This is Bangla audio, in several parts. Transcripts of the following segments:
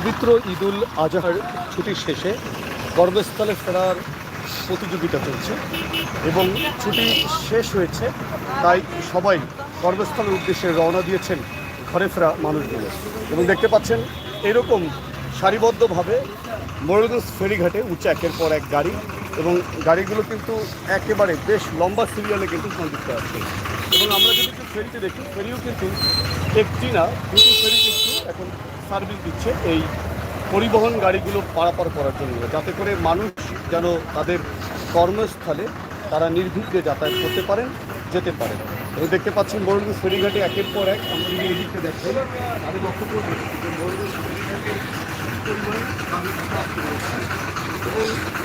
পবিত্র ঈদুল আজহার ছুটির শেষে কর্মস্থলে ফেরার প্রতিযোগিতা চলছে এবং ছুটি শেষ হয়েছে, তাই সবাই কর্মস্থলের উদ্দেশ্যে রওনা দিয়েছেন ঘরে ফেরা মানুষগুলো। এবং দেখতে পাচ্ছেন, এরকম সারিবদ্ধভাবে মোরলগঞ্জ ফেরিঘাটে উচ্চ একের পর এক গাড়ি এবং গাড়িগুলো কিন্তু একেবারে বেশ লম্বা সিরিয়ালে কিন্তু সংযুক্ত আছে। এবং আমরা যদি একটু ফেরিতে দেখি, ফেরিও কিন্তু একটি না, দুটি ফেরি কিন্তু এখন সার্ভিস দিচ্ছে এই পরিবহন গাড়িগুলো পারাপার করার জন্য, যাতে করে মানুষ যেন তাদের কর্মস্থলে তারা নির্বিঘ্নে যাতায়াত করতে পারেন, যেতে পারেন। এবং দেখতে পাচ্ছেন মোরলগঞ্জ ফেরিঘাটে একের পর এক যদি এই দিকটা দেখাই তাহলে লক্ষ্য করবেন যে এবং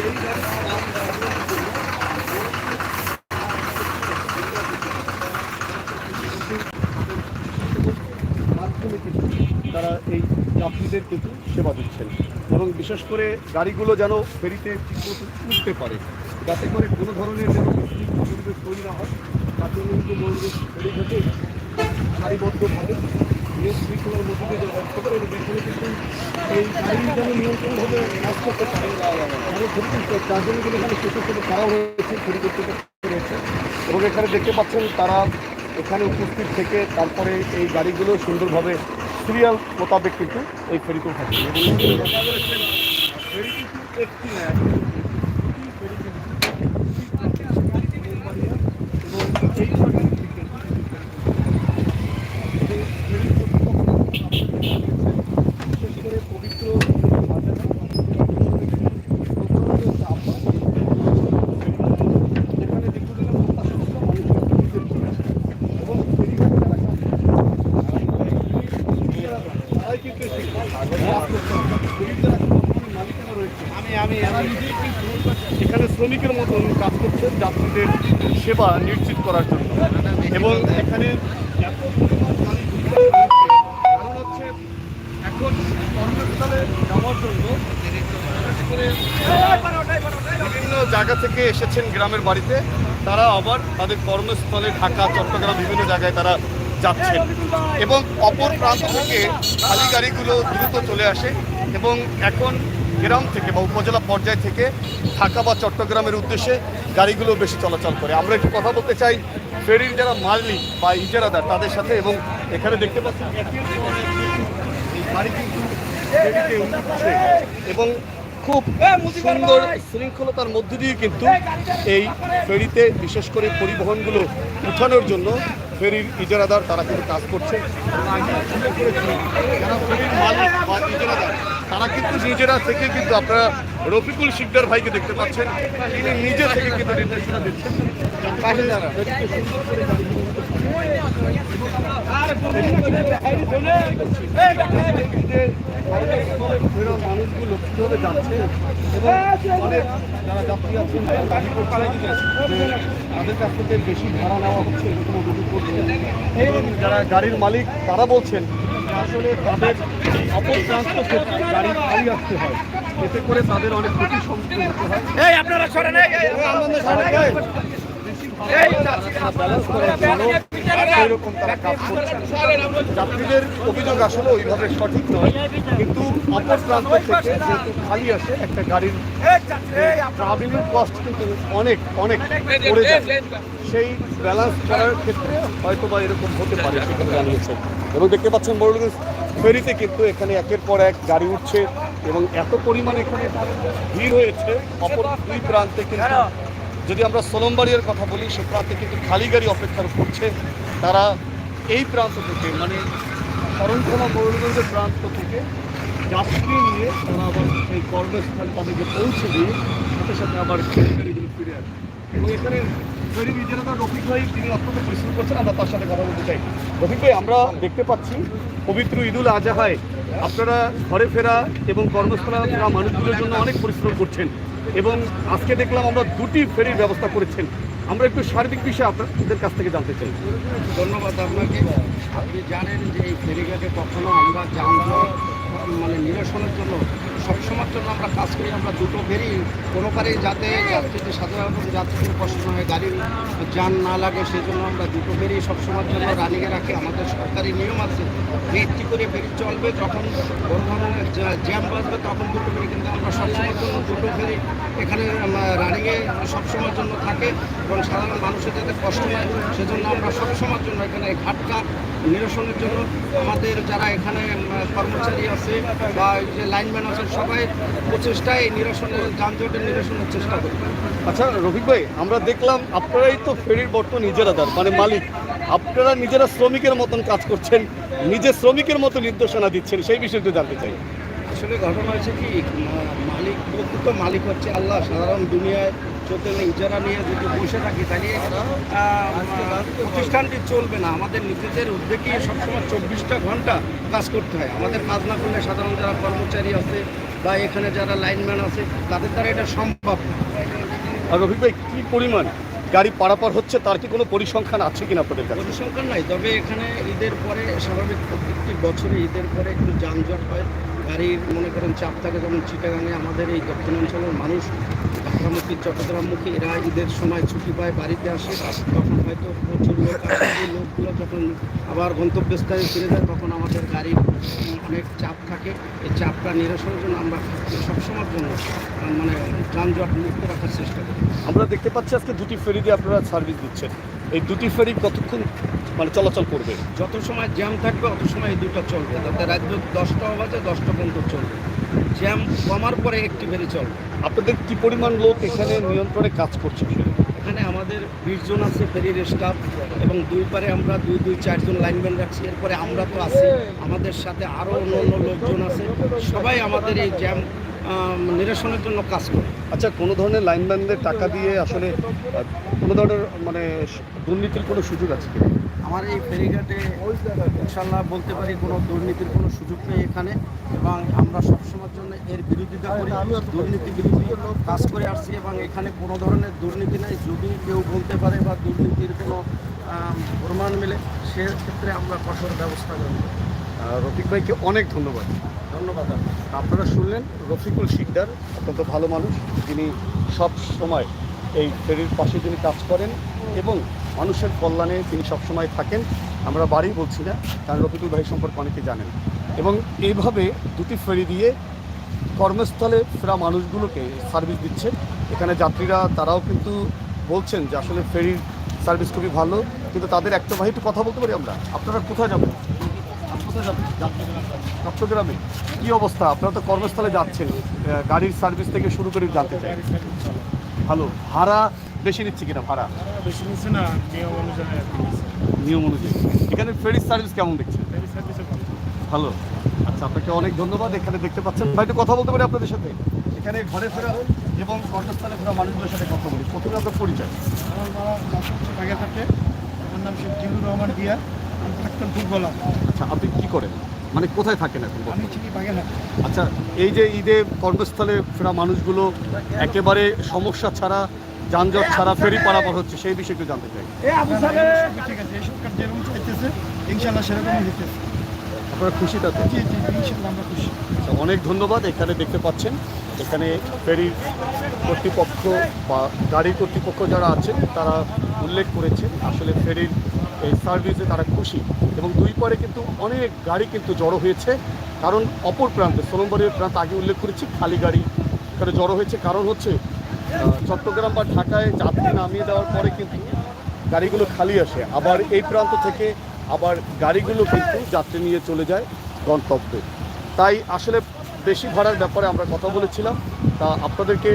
এই গাড়ি মাধ্যমে কিন্তু তারা এই যাত্রীদের কিন্তু সেবা দিচ্ছেন এবং বিশেষ করে গাড়িগুলো যেন ফেরিতে উঠতে পারে। যাতে করে কোনো ধরনের যেন পরিবেশ তৈরি না হয়, তার জন্য কিন্তু বলবে ফেরি থেকে সারিবদ্ধভাবে নিয়ন্ত্রণভাবে এবং এখানে দেখতে পাচ্ছেন তারা এখানে উপস্থিত থেকে তারপরে এই গাড়িগুলো সুন্দরভাবে সিরিয়াল মোতাবেক কিন্তু এই ফেরিতেও থাকে এবং ফেরি কিন্তু একটি না, দুটি ফেরি কিন্তু এবং এই ফেরি থেকে এবং ফেরি বিশেষ করে পবিত্র যেখানে দীর্ঘদিনের প্রত্যাশা ছিল মানুষের নিজের জন্য। এবং ফেরিঘাট এলাকা তারাই কিন্তু এসে কাজ করতে হবে। ফেরির যারা কোম্পানির মালিকানা রয়েছে, তারা নিজেই কিন্তু এখানে শ্রমিকের মতন কাজ করছেন যাত্রীদের সেবা নিশ্চিত করার জন্য। এবং এখানে হচ্ছে এখন যাওয়ার জন্য। বিভিন্ন জায়গা থেকে এসেছেন গ্রামের বাড়িতে। তারা আবার তাদের কর্মস্থলে ঢাকা, চট্টগ্রাম বিভিন্ন জায়গায় তারা যাচ্ছেন। এবং অপর প্রান্ত থেকে খালি গাড়িগুলো দ্রুত চলে আসে এবং এখন গ্রাম থেকে বা উপজেলা পর্যায় থেকে ঢাকা বা চট্টগ্রামের উদ্দেশ্যে গাড়িগুলো বেশি চলাচল করে। আমরা একটু কথা বলতে চাই ফেরির যারা মালিক বা ইজারাদার তাদের সাথে এবং এখানে দেখতে পাচ্ছি এবং খুব সুন্দর শৃঙ্খলতার মধ্য দিয়ে কিন্তু এই ফেরিতে বিশেষ করে পরিবহনগুলো উঠানোর জন্য ফেরির ইজারাদার তারা কিন্তু কাজ করছে। তারা কিন্তু নিজেরা থেকে কিন্তু আপনারা রফিকুল শিকদার ভাইকে দেখতে পাচ্ছেন। তিনি নিজে থেকে কিন্তু নির্দেশনা দিচ্ছেন। মানুষগুলো যাচ্ছে এবং অনেক যারা যাত্রী আছেন বেশি ভাড়া নেওয়া হচ্ছে। যারা গাড়ির মালিক, তারা বলছেন আসলে তাদের অপর ক্ষেত্রে গাড়ি খালি আসতে হয় এতে করে তাদের অনেক ক্ষতির সম্মুখীন হতে হয় এই আপনারা সরেন এই এই, জন্য সেইরকম তারা কাজ যাত্রীদের অভিযোগ আসলে ওইভাবে সঠিক নয়। কিন্তু অপর প্রান্ত থেকে যেহেতু খালি আসে একটা গাড়ির ট্রাভেলিং কস্ট কিন্তু অনেক অনেক পড়ে যায়। সেই ব্যালেন্স করার ক্ষেত্রে হয়তো বা এরকম হতে পারে সেখানে জানিয়েছেন এবং দেখতে পাচ্ছেন বড়গঞ্জ ফেরিতে কিন্তু এখানে একের পর এক গাড়ি উঠছে এবং এত পরিমাণ এখানে ভিড় হয়েছে। অপর দুই প্রান্তে কিন্তু যদি আমরা সোলমবাড়িয়ার কথা বলি, সে প্রান্তে কিন্তু খালি গাড়ি অপেক্ষা করছে। তারা এই প্রান্ত থেকে মানে শরণখোলা মৌলগঞ্জের প্রান্ত থেকে যাত্রী নিয়ে তারা আবার সেই কর্মস্থল তাদেরকে পৌঁছে দিয়ে সাথে সাথে আবার খালি গাড়িগুলো ফিরে আসে। এবং এখানে ফেরি নিজেরা রফিক ভাই, তিনি অত্যন্ত পরিশ্রম করছেন, আমরা তার সাথে কথা বলতে চাই। রফিক ভাই, আমরা দেখতে পাচ্ছি পবিত্র ঈদুল আজহায়। আপনারা ঘরে ফেরা এবং কর্মস্থলে ফেরা মানুষগুলোর জন্য অনেক পরিশ্রম করছেন। এবং আজকে দেখলাম আমরা দুটি ফেরির ব্যবস্থা করেছেন। আমরা একটু সার্বিক বিষয়ে আপনাদের কাছ থেকে জানতে চাই। ধন্যবাদ আপনাকে। আপনি জানেন যে এই ফেরিঘাটে কখনো আমরা যানজট মানে নিরসনের জন্য সবসময় সবসময়ের জন্য আমরা কাজ করি, আমরা দুটো ফেরি। কোনো পারে যাতে যাত্রীদের সাধারণত যাত্রীদের কষ্ট হয় গাড়ির যান না লাগে সেই জন্য আমরা দুটো ফেরি সবসময়ের জন্য রানিংয়ে রাখি। আমাদের সরকারি নিয়ম আছে একটি করে ফেরি চলবে, যখন বড় ধরনের জ্যাম বাজবে, তখন দুটো ফেরি কিন্তু আমরা সবসময়ের জন্য দুটো ফেরি এখানে রানিংয়ে সবসময়ের জন্য থাকে এবং সাধারণ মানুষের যাতে কষ্ট হয়, সেজন্য আমরা সবসময়ের জন্য এখানে ঘাটকা নিরসনের জন্য আমাদের যারা এখানে কর্মচারী আছে বা যে লাইনম্যান আছে সবাই প্রচেষ্টায় নিরসনের যানজটের নিরসনের চেষ্টা করি আচ্ছা রফিক ভাই আমরা দেখলাম আপনারাই তো ফেরির বর্তমান নিজেরাদার মানে মালিক। আপনারা নিজেরা শ্রমিকের মতন কাজ করছেন নিজে শ্রমিকের মতো নির্দেশনা দিচ্ছেন সেই বিষয়ে একটু জানতে চাই। আসলে ঘটনা হয়েছে কি মালিক প্রকৃত মালিক হচ্ছে আল্লাহ সাধারণ দুনিয়ায় চলতে ইজারা নিয়ে যদি বসে থাকি তাহলে প্রতিষ্ঠানটি চলবে না। আমাদের নিজেদের উদ্যোগে সবসময় চব্বিশটা ঘণ্টা কাজ করতে হয়। আমাদের কাজ না করলে সাধারণ যারা কর্মচারী আছে বা এখানে যারা লাইনম্যান আছে তাদের দ্বারা এটা সম্ভব আর রফিক ভাই কি পরিমাণ গাড়ি পারাপার হচ্ছে? তার কি কোনো পরিসংখ্যান আছে কিনা আপনাদের কাছে? পরিসংখ্যান নাই তবে এখানে ঈদের পরে স্বাভাবিক প্রত্যেকটি বছরে ঈদের পরে একটু যানজট হয়। গাড়ির মনে করেন চাপ থাকে যেমন চিটাগাঙে আমাদের এই দক্ষিণাঞ্চলের মানুষ ঢাকামুখী চট্টগ্রামমুখী এরা ঈদের সময় ছুটি পায় বাড়িতে আসে তখন হয়তো প্রচুর লোক এই লোকগুলো যখন আবার গন্তব্যস্থানে ফিরে যায় তখন আমাদের গাড়ির অনেক চাপ থাকে। এই চাপটা নিরসনের জন্য আমরা সবসময়ের জন্য মানে যানজট মুক্ত রাখার চেষ্টা করি। আমরা দেখতে পাচ্ছি আজকে দুটি ফেরি দিয়ে আপনারা সার্ভিস দিচ্ছেন। এই দুটি ফেরি কতক্ষণ মানে চলাচল করবে? যত সময় জ্যাম থাকবে অত সময় এই দুটো চলবে। তাতে রাত দশটা বাজে দশটা পর্যন্ত চলবে। জ্যাম কমার পরে একটি ফেরি চলবে আপনাদের কি পরিমাণ লোক এখানে নিয়ন্ত্রণে কাজ করছে? এখানে আমাদের বিশ জন আছে ফেরির স্টাফ এবং দুই পারে আমরা দুই দুই চারজন লাইনম্যান রাখছি। এরপরে আমরা তো আছি আমাদের সাথে আরও অন্য অন্য লোকজন আছে। সবাই আমাদের এই জ্যাম নিরসনের জন্য কাজ করে। আচ্ছা কোনো ধরনের লাইনম্যানদের টাকা দিয়ে আসলে কোনো ধরনের মানে দুর্নীতির কোনো সুযোগ আছে কি আমার এই ফেরিঘাটে ইনশাল্লাহ বলতে পারি কোনো দুর্নীতির কোনো সুযোগ নেই এখানে এবং আমরা সবসময়ের জন্য এর বিরোধিতা করি দুর্নীতি বিরোধী কাজ করে আসছি এবং এখানে কোনো ধরনের দুর্নীতি নেই। যদি কেউ বলতে পারে বা দুর্নীতির কোনো প্রমাণ মেলে সেক্ষেত্রে আমরা কঠোর ব্যবস্থা গ্রহণ করি আহ, রফিক ভাইকে অনেক ধন্যবাদ। ধন্যবাদ আপনারা শুনলেন রফিকুল শিকদার অত্যন্ত ভালো মানুষ। যিনি সব সময় এই ফেরির পাশে তিনি কাজ করেন এবং মানুষের কল্যাণে তিনি সবসময় থাকেন। আমরা বাড়ি বলছি না কারণ রফিকুল ভাই সম্পর্কে অনেকে জানেন। এবং এইভাবে দুটি ফেরি দিয়ে কর্মস্থলে ফেরা মানুষগুলোকে সার্ভিস দিচ্ছে। এখানে যাত্রীরা তারাও কিন্তু বলছেন যে আসলে ফেরির সার্ভিস খুবই ভালো কিন্তু তাদের একটা ভাই একটু কথা বলতে পারি আমরা? আপনারা কোথায় যাবেন কোথায় যাবেন? চট্টগ্রামে। কি অবস্থা? আপনারা তো কর্মস্থলে যাচ্ছেন। গাড়ির সার্ভিস থেকে শুরু করে জানতে চাই ভালো। ভাড়া বেশি নিচ্ছে কিনা ভাড়া? বেশি নিচ্ছে না নিয়ম অনুযায়ী। নিয়ম এখানে ফেরির সার্ভিস কেমন দেখছেন? ফেরি সার্ভিসও ভালো। আচ্ছা আপনাকে অনেক ধন্যবাদ। এখানে দেখতে পাচ্ছেন। ভাই একটু কথা বলতে পারি আপনাদের সাথে? এখানে ঘরে ফেরা এবং কর্মস্থলে ফেরা মানুষগুলোর সাথে কথা বলি। প্রথমে আপনার পরিচয়? আমার নাম শেখ জিবুর রহমান দিয়া প্রাক্তন ফুটবলার। আচ্ছা আপনি কি করেন? মানে কোথায় থাকেন এখন আমি আচ্ছা এই যে ঈদে কর্মস্থলে ফেরা মানুষগুলো একেবারে সমস্যা ছাড়া যানজট ছাড়া ফেরি পারাপার হচ্ছে সেই বিষয়ে একটু জানতে চাই। ঠিক আছে এই সরকার যেরকম চাইতেছে ইনশাল্লাহ সেরকমই হইতেছে। আপনারা খুশি তাতে? জি জি ইনশাল্লাহ আমরা খুশি। আচ্ছা, অনেক ধন্যবাদ এখানে দেখতে পাচ্ছেন। এখানে ফেরির কর্তৃপক্ষ বা গাড়ি কর্তৃপক্ষ যারা আছেন তারা উল্লেখ করেছেন আসলে ফেরির সার্ভিসে তারা খুশি। এবং দুই পরে কিন্তু অনেক গাড়ি কিন্তু জড়ো হয়েছে। কারণ অপর প্রান্তে, সোলম্বরের প্রান্ত আগে উল্লেখ করেছি, খালি গাড়ি এখানে জড়ো হয়েছে। কারণ হচ্ছে চট্টগ্রাম বা ঢাকায় যাত্রী নামিয়ে দেওয়ার পরে কিন্তু গাড়িগুলো খালি আসে। আবার এই প্রান্ত থেকে আবার গাড়িগুলো কিন্তু যাত্রী নিয়ে চলে যায় গন্তব্যে। তাই আসলে বেশি ভাড়ার ব্যাপারে আমরা কথা বলেছিলাম। তা আপনাদেরকে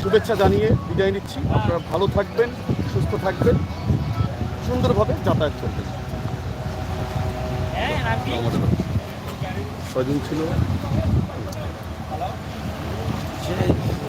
শুভেচ্ছা জানিয়ে বিদায় নিচ্ছি। আপনারা ভালো থাকবেন, সুস্থ থাকবেন। সুন্দরভাবে যাতায়াত করতে আমাদের ছয়জন ছিল।